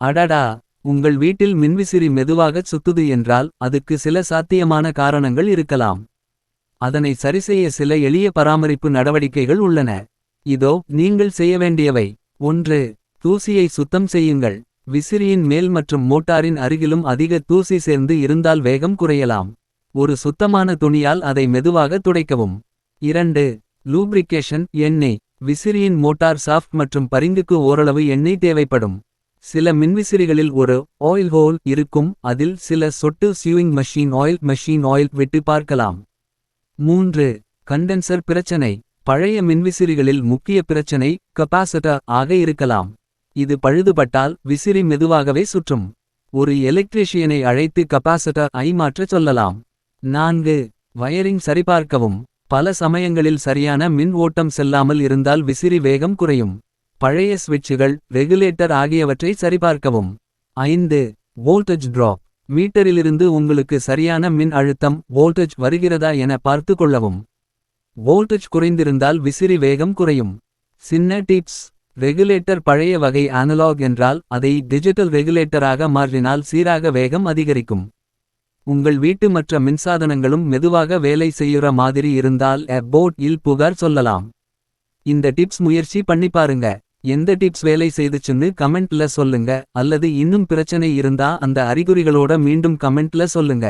அடடா உங்கள் வீட்டில் மின்விசிறி மெதுவாகச் சுத்துது என்றால் அதுக்கு சில சாத்தியமான காரணங்கள் இருக்கலாம். அதனை சரிசெய்ய சில எளிய பராமரிப்பு நடவடிக்கைகள் உள்ளன. இதோ நீங்கள் செய்ய வேண்டியவை ஒன்று தூசியை சுத்தம் செய்யுங்கள். விசிறியின் மேல் மற்றும் மோட்டாரின் அருகிலும் அதிக தூசி சேர்ந்து இருந்தால் வேகம் குறையலாம். ஒரு சுத்தமான துணியால் அதை மெதுவாக துடைக்கவும். இரண்டு லூப்ரிகேஷன் எண்ணெய் விசிறியின் மோட்டார் சாஃப்ட் மற்றும் பரிந்துக்கு ஓரளவு எண்ணெய் தேவைப்படும். சில மின்விசிறிகளில் ஒரு ஆயில் ஹோல் இருக்கும் அதில் சில சொட்டு sewing machine oil machine oil விட்டு பார்க்கலாம். மூன்று கண்டென்சர் பிரச்சனை பழைய மின்விசிறிகளில் முக்கிய பிரச்சனை கெபாசிட்டர் ஆக இருக்கலாம். இது பழுதுபட்டால் விசிறி மெதுவாகவே சுற்றும். ஒரு எலக்ட்ரீஷியனை அழைத்து கெபாசிட்டர் ஐ மாற்றச் சொல்லலாம். நான்கு வயரிங் சரிபார்க்கவும் பல சமயங்களில் சரியான மின் ஓட்டம் செல்லாமல் இருந்தால் விசிறி வேகம் குறையும். பழைய சுவிட்சுகள் ரெகுலேட்டர் ஆகியவற்றை சரிபார்க்கவும். ஐந்து வோல்டேஜ் டிராப் மீட்டரிலிருந்து உங்களுக்கு சரியான மின் அழுத்தம் வோல்டேஜ் வருகிறதா என பார்த்து கொள்ளவும். வோல்டேஜ் குறைந்திருந்தால் விசிறி வேகம் குறையும். சின்ன டிப்ஸ் ரெகுலேட்டர் பழைய வகை அனலாக் என்றால் அதை டிஜிட்டல் ரெகுலேட்டராக மாற்றினால் சீராக வேகம் அதிகரிக்கும். உங்கள் வீட்டு மற்ற மின்சாதனங்களும் மெதுவாக வேலை செய்யுற மாதிரி இருந்தால் எ போட் இல் புகார் சொல்லலாம். இந்த டிப்ஸ் முயற்சி பண்ணி பாருங்க. எந்த டிப்ஸ் வேலை செய்துச்சுன்னு கமெண்ட்ல சொல்லுங்க அல்லது இன்னும் பிரச்சனை இருந்தா அந்த அறிகுறிகளோட மீண்டும் கமெண்ட்ல சொல்லுங்க.